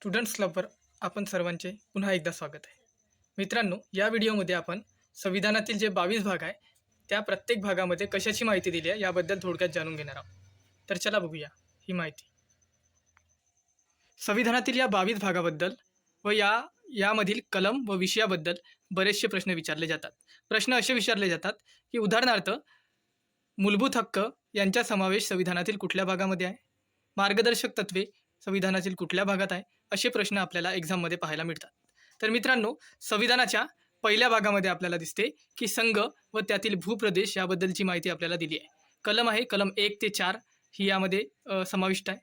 Students क्लबवर आपण सर्वांचे पुन्हा एकदा स्वागत आहे. मित्रांनो या व्हिडिओमध्ये आपण संविधानातील जे बावीस भाग आहे त्या प्रत्येक भागामध्ये कशाची माहिती दिली आहे याबद्दल थोडक्यात जाणून घेणार आहोत. तर चला बघूया ही माहिती. संविधानातील या बावीस भागाबद्दल व या यामधील कलम व विषयाबद्दल बरेचसे प्रश्न विचारले जातात. प्रश्न असे विचारले जातात की उदाहरणार्थ मूलभूत हक्क यांचा समावेश संविधानातील कुठल्या भागामध्ये आहे? मार्गदर्शक तत्वे संविधानातील कुठल्या भागात आहे असे प्रश्न आपल्याला एक्झाममध्ये पाहायला मिळतात. तर मित्रांनो संविधानाच्या पहिल्या भागामध्ये आपल्याला दिसते की संघ व त्यातील भूप्रदेश याबद्दलची माहिती आपल्याला दिली आहे. कलम आहे कलम एक ते चार ही यामध्ये समाविष्ट आहे.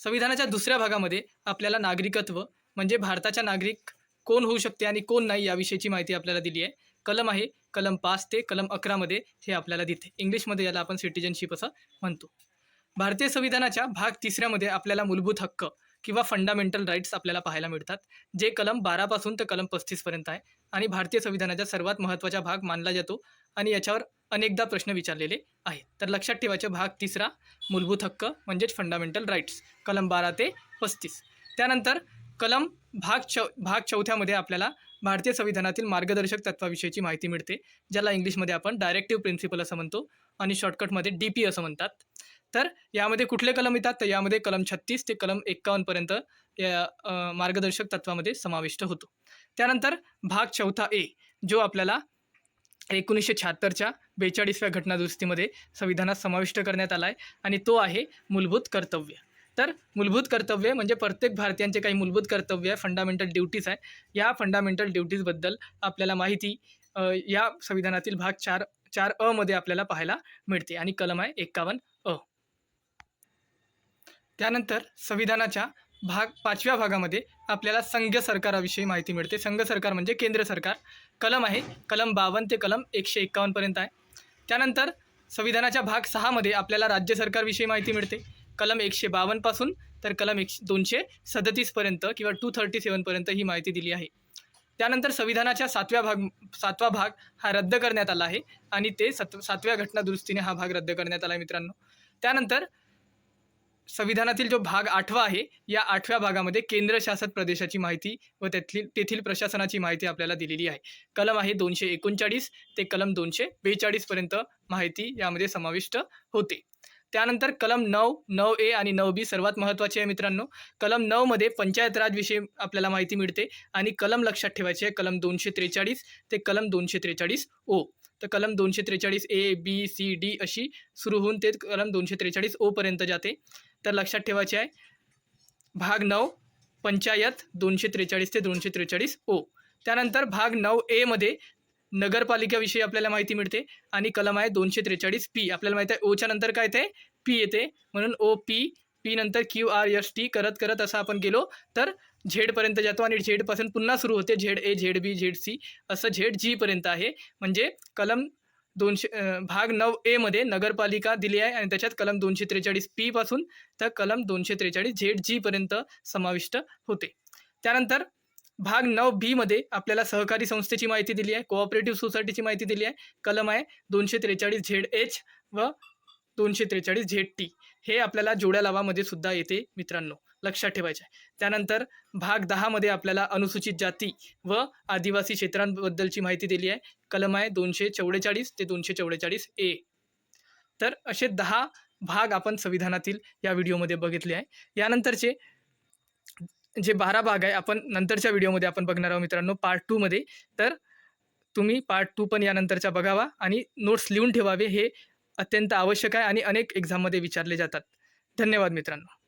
संविधानाच्या दुसऱ्या भागामध्ये आपल्याला नागरिकत्व म्हणजे भारताच्या नागरिक कोण होऊ शकते आणि कोण नाही याविषयीची माहिती आपल्याला दिली आहे. कलम आहे कलम पाच ते कलम अकरामध्ये हे आपल्याला दिते इंग्लिशमध्ये याला आपण सिटिजनशिप असं म्हणतो. भारतीय संविधानाच्या भाग तिसऱ्यामध्ये आपल्याला मूलभूत हक्क किंवा फंडामेंटल राईट्स आपल्याला पाहायला मिळतात. जे कलम बारापासून तर कलम पस्तीसपर्यंत आहे आणि भारतीय संविधानाचा सर्वात महत्त्वाचा भाग मानला जातो आणि याच्यावर अनेकदा प्रश्न विचारलेले आहेत. तर लक्षात ठेवायचे भाग तिसरा मूलभूत हक्क म्हणजेच फंडामेंटल राईट्स कलम बारा ते पस्तीस. त्यानंतर कलम भाग चौ भाग चौथ्यामध्ये आपल्याला भारतीय संविधानातील मार्गदर्शक तत्वाविषयीची माहिती मिळते ज्याला इंग्लिशमध्ये आपण डायरेक्टिव्ह प्रिन्सिपल असं म्हणतो आणि शॉर्टकटमध्ये डी पी असं म्हणतात. तर यामध्ये कुठले कलम येतात? तर यामध्ये कलम छत्तीस ते कलम एक्कावन्नपर्यंत या मार्गदर्शक तत्वामध्ये समाविष्ट होतो. त्यानंतर भाग चौथा ए जो आपल्याला एकोणीसशे शहात्तरच्या बेचाळीसव्या घटनादुरुस्तीमध्ये संविधानात समाविष्ट करण्यात आला आहे आणि तो आहे मूलभूत कर्तव्य. तर मूलभूत कर्तव्य म्हणजे प्रत्येक भारतीयांचे काही मूलभूत कर्तव्य आहे फंडामेंटल ड्युटीज आहे. या फंडामेंटल ड्युटीजबद्दल आपल्याला माहिती या संविधानातील भाग चार चार अ मध्ये आपल्याला पाहायला मिळते. आणि कलम आहे एक्कावन्न अ. त्यानंतर संविधानाच्या भाग पाचव्या भागामध्ये आपल्याला संघ सरकाराविषयी माहिती मिळते. संघ सरकार म्हणजे केंद्र सरकार. कलम आहे कलम बावन्न ते कलम एकशे एक्कावन्नपर्यंत आहे. त्यानंतर संविधानाच्या भाग सहामध्ये आपल्याला राज्य सरकारविषयी माहिती मिळते. कलम एकशे बावन्नपासून तर कलम एकशे दोनशे सदतीसपर्यंत किंवा टू थर्टी सेवनपर्यंत ही माहिती दिली आहे. त्यानंतर संविधानाच्या सातव्या भाग सातवा भाग हा रद्द करण्यात आला आहे आणि ते सत सातव्या घटनादुरुस्तीने हा भाग रद्द करण्यात आला आहे मित्रांनो. त्यानंतर संविधानातील जो भाग आठवा आहे या आठव्या भागामध्ये केंद्रशासित प्रदेशाची माहिती व तेथील तेथील प्रशासनाची माहिती आपल्याला दिलेली आहे. कलम आहे दोनशे एकोणचाळीस ते कलम दोनशे बेचाळीसपर्यंत माहिती यामध्ये समाविष्ट होते. त्यानंतर कलम नऊ नऊ ए आणि नऊ बी सर्वात महत्त्वाचे आहे मित्रांनो. कलम नऊमध्ये पंचायत राजविषयी आपल्याला माहिती मिळते आणि कलम लक्षात ठेवायचे आहे. कलम दोनशे त्रेचाळीस ते कलम दोनशे त्रेचाळीस ओ. तर कलम दोनशे त्रेचाळीस ए बी सी डी अशी सुरू होऊन ते कलम दोनशे त्रेचाळीस ओपर्यंत जाते. तर लक्षात ठेवायचे आहे. भाग नऊ पंचायत दोनशे त्रेचाळीस ते दोनशे त्रेचाळीस ओ. त्यानंतर भाग नऊ एमध्ये नगरपालिकेविषयी आपल्याला माहिती मिळते आणि कलम आहे दोनशे त्रेचाळीस पी आपल्याला माहिती आहे ओच्या नंतर काय ते पी येते. म्हणून ओ पी पी नंतर क्यू आर एस टी करत करत असं आपण गेलो. तर झेडपर्यंत जातो आणि झेडपासून पुन्हा सुरू होते Z A Z B Z C असं झेड जीपर्यंत आहे. म्हणजे कलम दोनशे भाग नऊ एमध्ये नगरपालिका दिली आहे आणि त्याच्यात कलम दोनशे त्रेचाळीस पीपासून तर कलम दोनशे त्रेचाळीस झेड जीपर्यंत समाविष्ट होते. त्यानंतर भाग नऊ बीमध्ये आपल्याला सहकारी संस्थेची माहिती दिली आहे. कोऑपरेटिव्ह सोसायटीची माहिती दिली आहे. कलम आहे दोनशे त्रेचाळीस झेड एच व दोनशे त्रेचाळीस झेड टी हे आपल्याला जोड्या लावामध्ये सुद्धा येते मित्रांनो. लक्षात ठेवायचे आहे. त्यानंतर भाग दहामध्ये आपल्याला अनुसूचित जाती व आदिवासी क्षेत्रांबद्दलची माहिती दिली आहे. कलम आहे दोनशे चौवेचाळीस ते दोनशे चौवेचाळीस ए तर असे दहा भाग आपण संविधानातील या व्हिडिओमध्ये बघितले आहे. यानंतरचे जे बारा भाग आहे आपण नंतरच्या व्हिडिओमध्ये आपण बघणार आहोत मित्रांनो पार्ट टूमध्ये तर तुम्ही पार्ट टू पण यानंतरच्या बघावा आणि नोट्स लिहून ठेवावे हे अत्यंत आवश्यक आहे आणि अनेक एक्झाममध्ये विचारले जातात. धन्यवाद मित्रांनो.